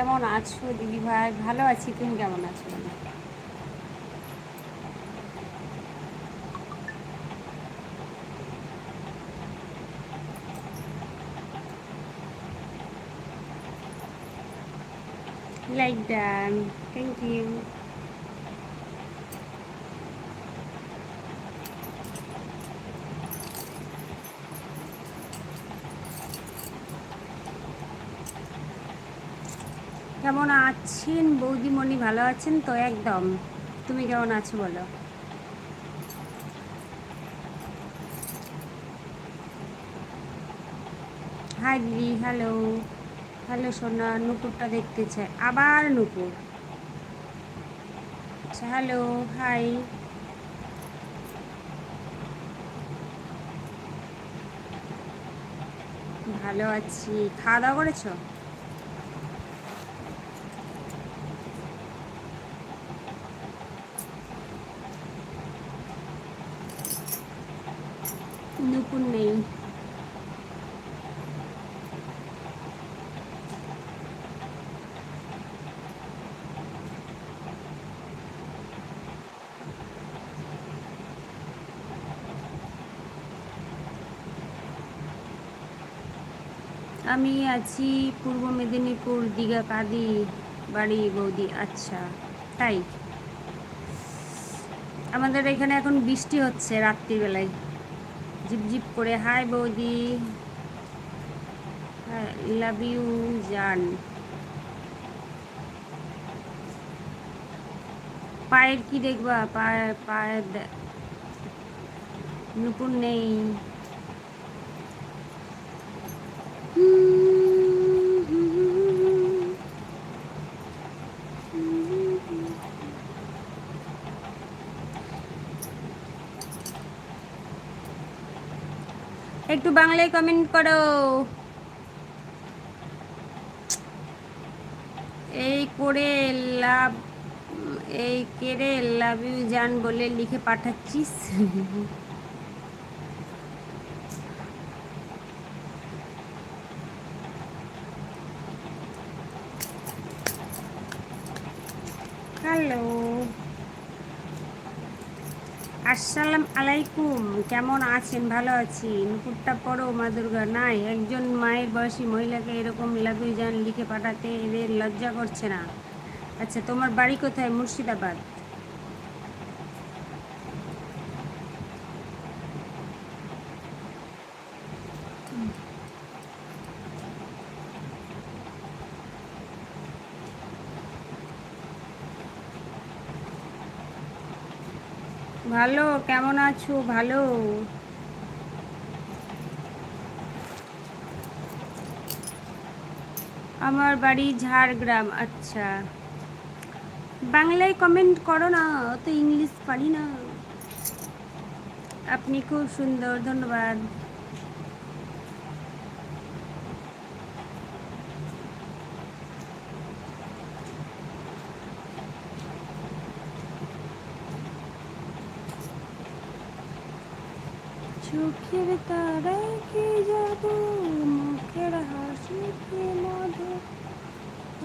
কেমন আছো দিদি ভাই? ভালো আছি তুমি কেমন আছো? লাইক দ্যাম থ্যাংক ইউ কেমন আছেন? বৌদিমণি ভালো আছেন? তো একদম। তুমি কেমন আছো বলো? হাই দিদি। হ্যালো হ্যালো সোনা। নুপুরটা দেখতে চাই আবার নুপুর। আচ্ছা হ্যালো হাই ভালো আছি। খাওয়া দাওয়া করেছ নুপুর নেই আমি আছি পূর্ব মেদিনীপুর দীঘা কাদি বাড়ি বৌদি আচ্ছা তাই? আমাদের এখানে এখন বৃষ্টি হচ্ছে রাত্রিবেলায়। ঝিপঝিপ করে, হাই বৌদি। লাভ ইউ, জান। পায়ের কি দেখবা? পায়ের পায়ের নুপুর নেই। একটু বাংলায় কমেন্ট করো। এই করে লাভ, এই কেড়ে লাভ ইউ জান বলে লিখে পাঠাচ্ছিস হ্যালো আসসালাম আলাইকুম। কেমন আছেন? ভালো আছি। নুপুরটা পড়ো, মা দুর্গা নাই। একজন মায়ের বয়সী মহিলাকে এরকম যান লিখে পাঠাতে এদের লজ্জা করছে না। আচ্ছা তোমার বাড়ি কোথায়? মুর্শিদাবাদ। ভালো, কেমন আছো? ভালো। আমার বাড়ি ঝাড়গ্রাম আচ্ছা। বাংলায় কমেন্ট করো না, অত ইংলিশ পারি না। আপনি খুব সুন্দর, ধন্যবাদ। কি মুখের হাসি কি মধু?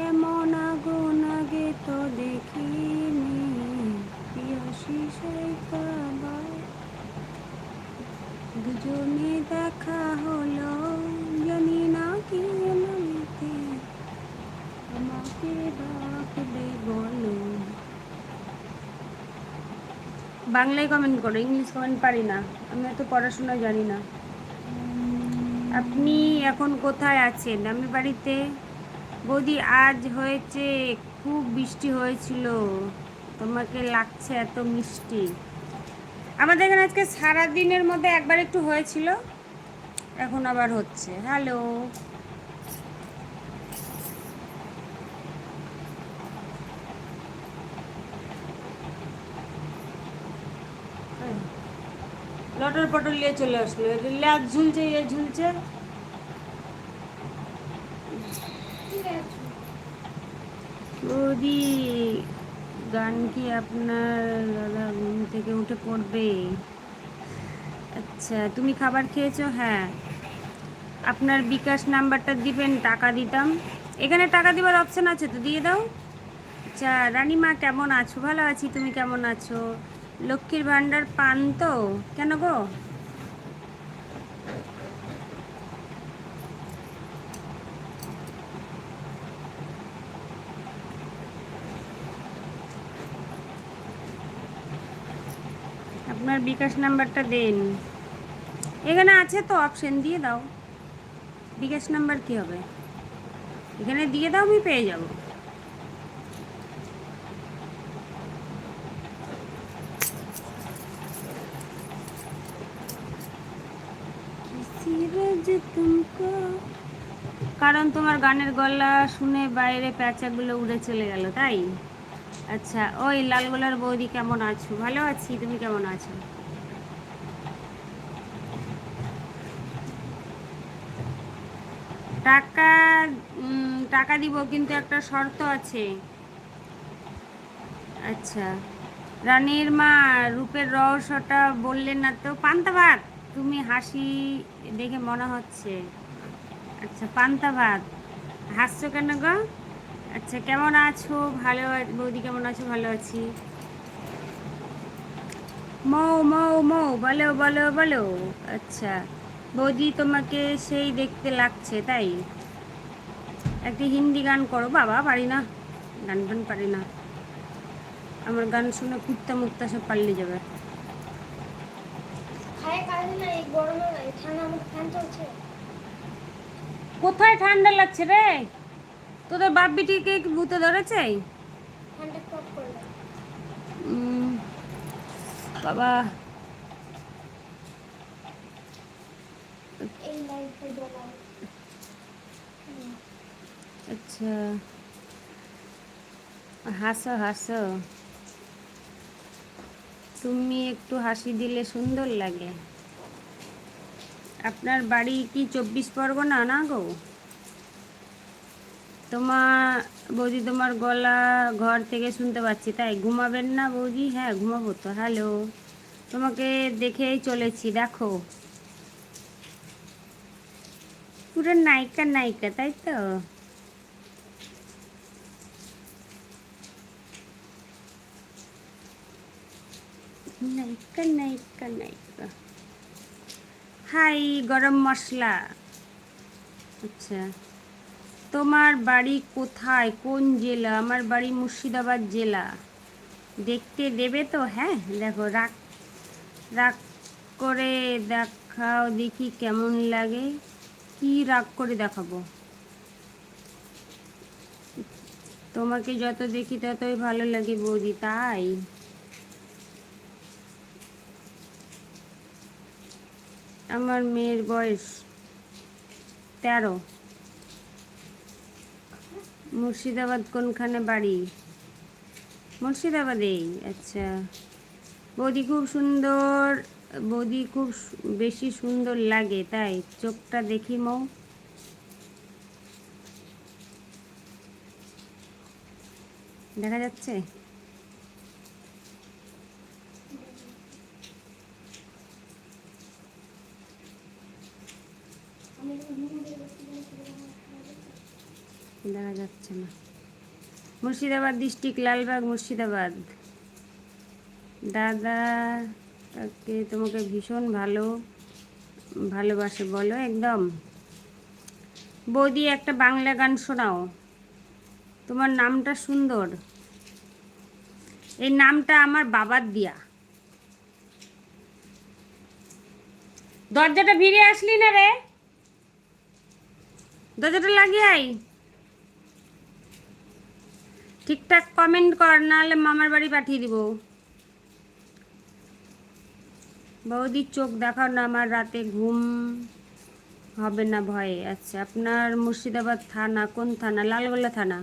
এমন আগুন আগে তো দেখিনি। পিয়াসি সৈকাবার দুজনে দেখা হলো জানি না কি নামিতে আমাকে ডাকবে বলো বাংলায় কমেন্ট করো ইংলিশ কমেন্ট পারি না। আমি এত পড়াশোনা জানি না। আপনি এখন কোথায় আছেন? আমি বাড়িতে। বৌদি, আজ হয়েছে, খুব বৃষ্টি হয়েছিল। তোমাকে লাগছে এত মিষ্টি। আমাদের এখানে আজকে সারাদিনের মধ্যে একবার একটু হয়েছিল, এখন আবার হচ্ছে। হ্যালো লটর পটর নিয়ে চলে আসলো। ল্যাজ ঝুলছে ইয়ে ঝুলছে। বৌদি গান কি আপনার দাদা ঘুম থেকে উঠে পড়বে? আচ্ছা তুমি খাবার খেয়েছো? হ্যাঁ। আপনার বিকাশ নাম্বারটা দিবেন, টাকা দিতাম। এখানে টাকা দিবার অপশান আছে তো, দিয়ে দাও। আচ্ছা রানিমা কেমন আছো? ভালো আছি, তুমি কেমন আছো? লক্ষ্মীর ভাণ্ডার পান তো? কেন গো? আপনার বিকাশ নাম্বারটা দেন। এখানে আছে তো অপশন, দিয়ে দাও। বিকাশ নাম্বার কি হবে? এখানে দিয়ে দাও, আমি পেয়ে যাব। কারণ তোমার গানের গলা শুনে বাইরে প্যাঁচাগুলো উড়ে চলে গেল, তাই? আচ্ছা ওই লালগোলার বৌদি কেমন আছো? ভালো আছি, তুমি কেমন আছো? টাকা টাকা দিব, কিন্তু একটা শর্ত আছে। আচ্ছা রানীর মা রূপের রহস্যটা বললেন না তো? পান্তা ভাত! তুমি হাসি দেখে মনে হচ্ছে আচ্ছা পান্তা ভাত। হাসছো কেন গো? আচ্ছা কেমন আছো? ভালো বৌদি কেমন আছো? ভালো আছি। মৌ মৌ মৌ, বলো বলো বলো। আচ্ছা বৌদি তোমাকে সেই দেখতে লাগছে, তাই? একটি হিন্দি গান করো, বাবা, পারি না? গান গান পারি না। আমার গান শুনে কুত্তা মুক্তা সব পাল্লে যাবে খায় কাজ না এই গরমে এই ঠান্ডা মধ্যে ফ্যান চলছে কোথায় ঠান্ডা লাগছে রে? তোদের বাপ বিটিকে কি ভূতে ধরেছে? বাবা। আচ্ছা। হাসো হাসো। তুমি একটু হাসি দিলে সুন্দর লাগে। আপনার বাড়ি কি চব্বিশ পরগনা না গো? তোমার, বৌদি তোমার গলা ঘর থেকে শুনতে পাচ্ছি, তাই ঘুমাবেন না বৌদি? হ্যাঁ ঘুমাবো তো, হ্যালো। তোমাকে দেখেই চলেছি, দেখো। পুরো নায়িকা নায়িকা, তাই তো? নায়িকা নায়িকা নায়িকা। হাই গরম মশলা। আচ্ছা। তোমার বাড়ি কোথায়? কোন জেলা? আমার বাড়ি মুর্শিদাবাদ জেলা। দেখতে দেবে তো? হ্যাঁ দেখো রাগ রাগ করে দেখাও, দেখি কেমন লাগে। কি রাগ করে দেখাবো? তোমাকে যত দেখি ততই ভালো লাগে বৌদি, তাই? আমার মেয়ের বয়স তেরো। মুর্শিদাবাদ কোনখানে বাড়ি? মুর্শিদাবাদেই আচ্ছা। বৌদি খুব সুন্দর, বৌদি খুব বেশি সুন্দর লাগে, তাই চোখটা দেখি মৌ। দেখা যাচ্ছে আমি নুন দিয়ে বসে বসে দেখা যাচ্ছে না। মুর্শিদাবাদ ডিস্ট্রিক্ট, লালবাগ, মুর্শিদাবাদ। দাদা তাকে তোমাকে ভীষণ ভালো, ভালোবাসে বলো একদম। বৌদি, একটা বাংলা গান শোনাও। তোমার নামটা সুন্দর। এই নামটা আমার বাবার দিয়া। দরজাটা ভিড়ে আসলি না রে? দরজাটা লাগিয়ে আই ঠিকঠাক কমেন্ট কর, নাহলে মামার বাড়ি পাঠিয়ে দিব। বৌদির চোখ দেখাও না, আমার রাতে ঘুম হবে না ভয়ে। আচ্ছা আপনার মুর্শিদাবাদ থানা, কোন থানা? লালগোলা থানা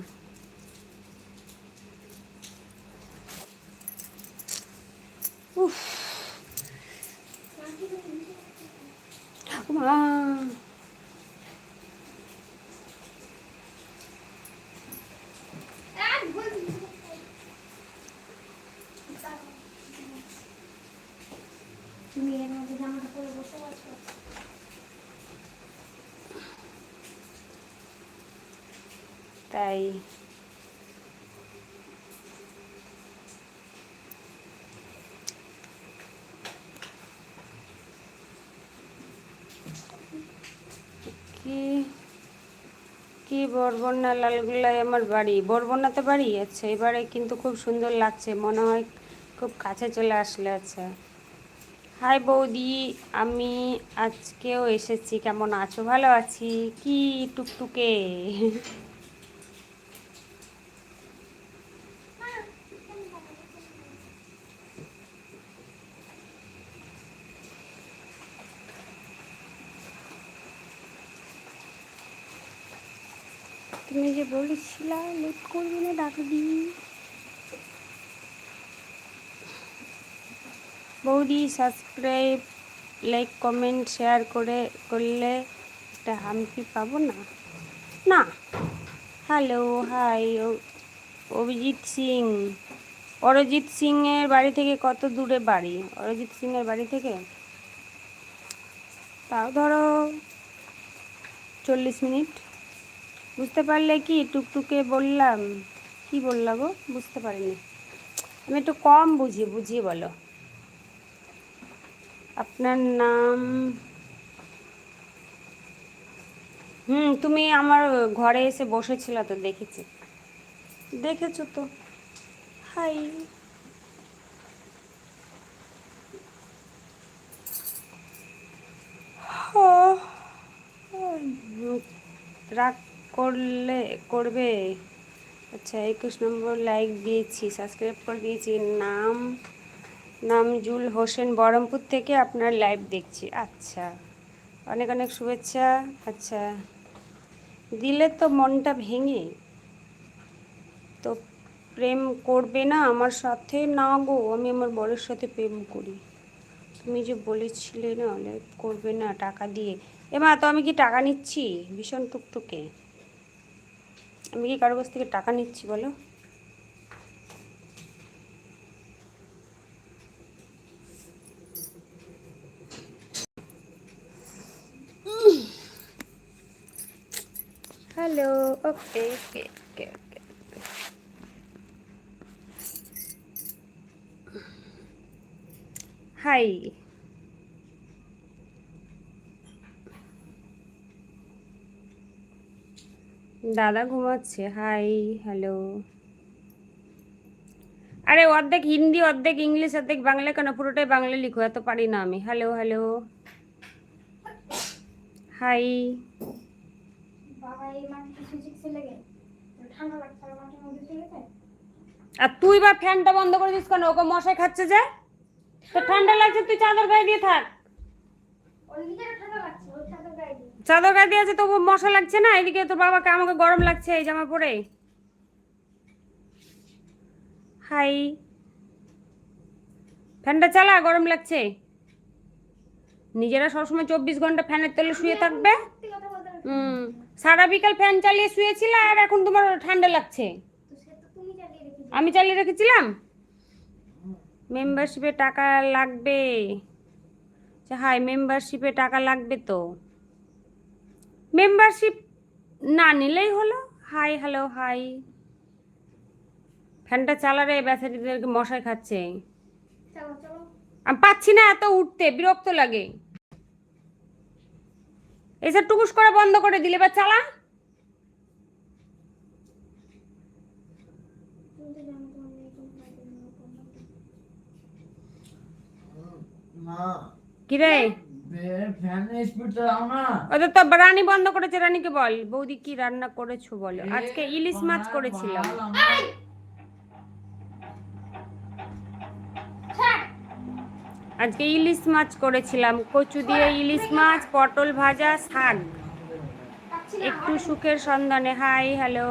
উফ মা আর বল তুমি এর মধ্যে জামাটা পরে বসে আছো তাই কি কি বরবন্যা লালগুলাই আমার বাড়ি? বরবন্যাতে বাড়ি আচ্ছা এবারে কিন্তু খুব সুন্দর লাগছে, মনে হয় খুব কাছে চলে আসলে আচ্ছা হাই বৌদি, আমি আজকেও এসেছি, কেমন আছো? ভালো আছি? কি টুকটুকে? তুমি যে বলেছিলা লেট করবি না ডাকবি। বৌদি সাবস্ক্রাইব লাইক কমেন্ট শেয়ার করে করলে একটা হাম্পি পাবো না? না। Hello hi Abhijit Singh. Arijit সিংয়ের বাড়ি থেকে কত দূরে বাড়ি? অরিজিৎ সিংয়ের বাড়ি থেকে? তাও ধরো চল্লিশ মিনিট। বুঝতে পারলে কি টুকটুকে বললাম? কি বললা গো? বুঝতে পারিনি। আমি একটু কম বুঝি, বুঝিয়ে বলো। আপনার নাম? হুম, তুমি আমার ঘরে এসে বসেছিল তো, দেখেছি। দেখেছ তো। হাই। রাগ করলে, করবে? আচ্ছা একুশ নম্বর লাইক দিয়েছি সাবস্ক্রাইব করে দিয়েছি। নাম নামজুল হোসেন বহরমপুর থেকে আপনার লাইভ দেখছি। আচ্ছা অনেক অনেক শুভেচ্ছা। আচ্ছা দিলে তো মনটা ভেঙে। তো প্রেম করবে না আমার সাথে? না গো, আমি আমার বরের সাথে প্রেম করি। তুমি যে বলেছিলে না লাইভ করবে না টাকা দিয়ে। এমা তো আমি কি টাকা নিচ্ছি? ভীষণ টুকটুকে। আমি কি কারও কাছ থেকে টাকা নিচ্ছি বলো? হ্যালো ওকে ওকে ওকে ওকে হাই দাদা ঘুমাচ্ছে হাই হ্যালো আরে অর্ধেক হিন্দি অর্ধেক ইংলিশ অর্ধেক বাংলা কেন? পুরোটাই বাংলা লিখো এত পারি না আমি। হ্যালো হ্যালো হাই আর তুই বা ফ্যানটা বন্ধ করে দিস কেন? ওকে মশাই খাচ্ছে যে? তো ঠান্ডা লাগছে তুই চাদর গায়ে দিয়ে থাক ওই ভিতরে ঠান্ডা লাগছে ওই ছাদের গায়ে দিয়ে চাদর গায়ে দিয়ে আছে তবু মশা লাগছে না এদিকে তোর বাবাকে আমাকে গরম লাগছে এই জামা পরে। হাই। ফ্যানটা চালা গরম লাগছে। নিজেরা সবসময় চব্বিশ ঘণ্টা ফ্যানের তলে শুয়ে থাকবে। হুম সারা বিকাল ফ্যান চালিয়ে শুয়েছিল আর এখন তোমার ঠান্ডা লাগছে। আমি চালিয়ে রেখেছিলাম? মেম্বারশিপে টাকা লাগবে। আচ্ছা, হাই মেম্বারশিপে টাকা লাগবে তো। মেম্বারশিপ না নিলেই হলো। হাই হ্যালো হাই ফ্যানটা চালারে ব্যাচারিদেরকে মশাই খাচ্ছে। চলো চলো। আমি পাচ্ছি না এত উঠতে বিরক্ত লাগে। এসব টুকুস করে বন্ধ করে দিলে বা চালা। তুমি তো ওদের তো রানী বন্ধ করেছে রানীকে বল। বৌদি কি রান্না করেছ বলো? আজকে ইলিশ মাছ করেছিলাম। আজকে ইলিশ মাছ করেছিলাম। কচু দিয়ে ইলিশ মাছ পটল ভাজা শাক। একটু সুখের সন্ধানে। Hi hello.